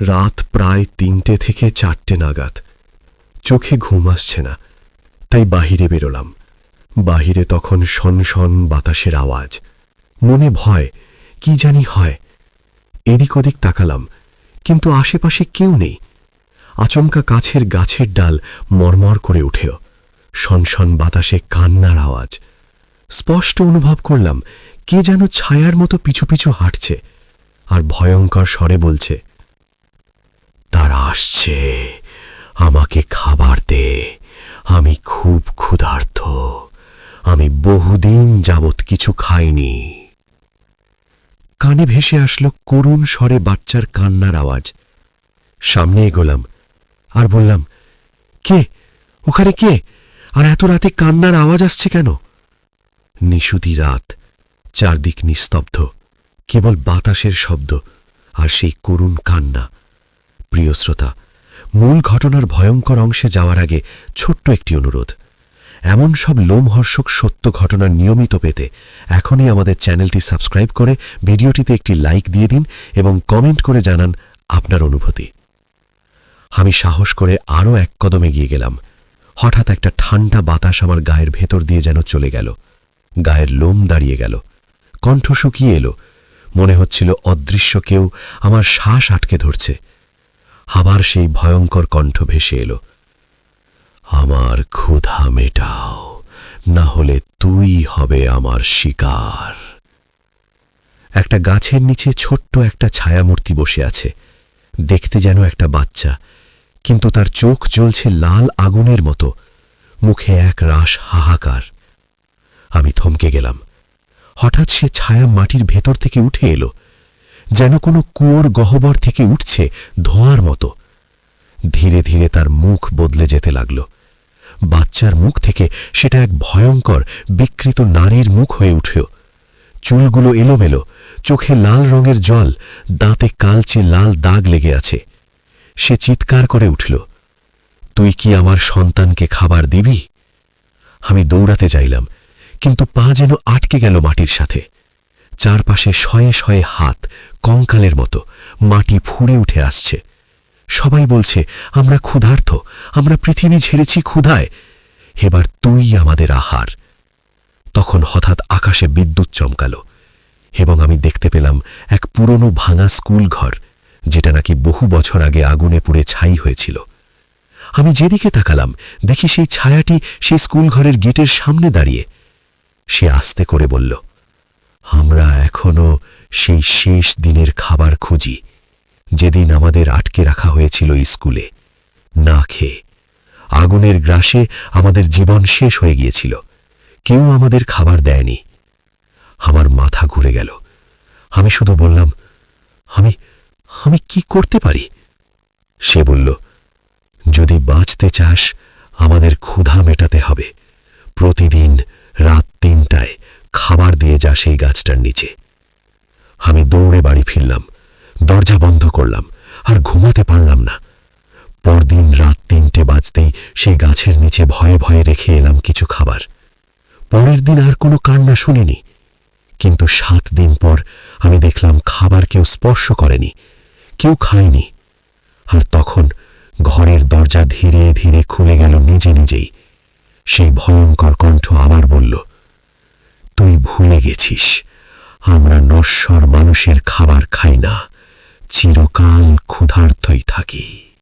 রাত প্রায় তিনটে থেকে চারটে নাগাদ। চোখে ঘুম আসছে না, তাই বাহিরে বেরোলাম। বাহিরে তখন শন বাতাসের আওয়াজ। মনে ভয়, কি জানি হয়। এদিক ওদিক তাকালাম, কিন্তু আশেপাশে কেউ নেই। আচমকা কাছের গাছের ডাল মরমর করে উঠেও শনশন বাতাসে কান্নার আওয়াজ। স্পষ্ট অনুভব করলাম, কে যেন ছায়ার মতো পিছু পিছু হাঁটছে, আর ভয়ঙ্কর স্বরে বলছে আসছে। আমাকে খাবার দে। আমি খুব ক্ষুধার্ত। আমি বহুদিন যাবৎ কিছু খাইনি। কানে ভেসে আসলো করুণ স্বরে বাচ্চার কান্নার আওয়াজ। সামনে এগোলাম আর বললাম, কে? ওখানে কে? আর এত রাতে কান্নার আওয়াজ আসছে কেন? নিশুতি রাত, চারদিক নিস্তব্ধ, কেবল বাতাসের শব্দ আর সেই করুণ কান্না। প্রিয় শ্রোতা, মূল ঘটনার ভয়ঙ্কর অংশে যাওয়ার আগে ছোট্ট একটি অনুরোধ। এমন সব লোমহর্ষক সত্য ঘটনা নিয়মিত পেতে এখনই আমাদের চ্যানেলটি সাবস্ক্রাইব করে ভিডিওটিতে একটি লাইক দিয়ে দিন এবং কমেন্ট করে জানান আপনার অনুভূতি। আমি সাহস করে আরও এক কদম এগিয়ে গেলাম। হঠাৎ একটা ঠান্ডা বাতাস আমার গায়ের ভেতর দিয়ে যেন চলে গেল। গায়ের লোম দাঁড়িয়ে গেল। কণ্ঠ শুকিয়ে এলো। মনে হচ্ছিল অদৃশ্য কেউ আমার শ্বাস আটকে ধরছে। আবার সেই ভয়ঙ্কর কণ্ঠ ভেসে এলো। আমার ক্ষুধা মেটাও, না হলে তুই হবে আমার শিকার। একটা গাছের নিচে ছোট্ট একটা ছায়ামূর্তি বসে আছে। দেখতে যেন একটা বাচ্চা, কিন্তু তার চোখ জ্বলছে লাল আগুনের মতো। মুখে এক রাস হাহাকার। আমি থমকে গেলাম। হঠাৎ সে ছায়া মাটির ভেতর থেকে উঠে এলো। যেন কোনো কুয়োর গহ্বর থেকে উঠছে ধোঁয়ার মতো। ধীরে ধীরে তার মুখ বদলে যেতে লাগল। বাচ্চার মুখ থেকে সেটা এক ভয়ঙ্কর, বিকৃত নারীর মুখ হয়ে উঠেও। চুলগুলো এলোমেলো, চোখে লাল রঙের জল, দাঁতে কালচে লাল দাগ লেগে আছে। সে চিৎকার করে উঠল, তুই কি আমার সন্তানকে খাবার দিবি? আমি দৌড়াতে চাইলাম কিন্তু পা যেন আটকে গেল মাটির সাথে। চারপাশে শয়ে শয়ে হাত কঙ্কালের মতো মাটি ফুঁড়ে উঠে আসছে। সবাই বলছে, আমরা ক্ষুধার্ত, আমরা পৃথিবী ছেড়েছি ক্ষুধায়। এবার তুই আমাদের আহার। তখন হঠাৎ আকাশে বিদ্যুৎ চমকালো এবং আমি দেখতে পেলাম এক পুরনো ভাঙা স্কুল ঘর, যেটা নাকি বহু বছর আগে আগুনে পুড়ে ছাই হয়েছিল। আমি যেদিকে তাকালাম, দেখি সেই ছায়াটি সেই স্কুল ঘরের গেটের সামনে দাঁড়িয়ে। সে আস্তে করে বলল আমরা এখনও সেই শেষ দিনের খাবার খুঁজি, যেদিন আমাদের আটকে রাখা হয়েছিল স্কুলে। না খেয়ে আগুনের গ্রাসে আমাদের জীবন শেষ হয়ে গিয়েছিল। কেউ আমাদের খাবার দেয়নি। আমার মাথা ঘুরে গেল। আমি শুধু বললাম, আমি আমি কি করতে পারি? সে বলল, যদি বাঁচতে চাস, আমাদের ক্ষুধা মেটাতে হবে। প্রতিদিন রাত তিনটায় যা সেই গাছটার নিচে। আমি দৌড়ে বাড়ি ফিরলাম, দরজা বন্ধ করলাম আর ঘুমাতে পারলাম না। পরদিন রাত তিনটে বাজতেই সেই গাছের নিচে ভয়ে ভয়ে রেখে এলাম কিছু খাবার। পরের দিন আর কোনো কান্না শুনিনি। কিন্তু সাত দিন পর আমি দেখলাম খাবার কেউ স্পর্শ করেনি, কেউ খায়নি। আর তখন ঘরের দরজা ধীরে ধীরে খুলে গেল নিজে নিজেই। সেই ভয়ঙ্কর কণ্ঠ আবার বলল তুই ভুলে গেছিস। আমরা নশ্বর মানুষের খাবার খাই না চিরকাল ক্ষুধার্তই থাকি।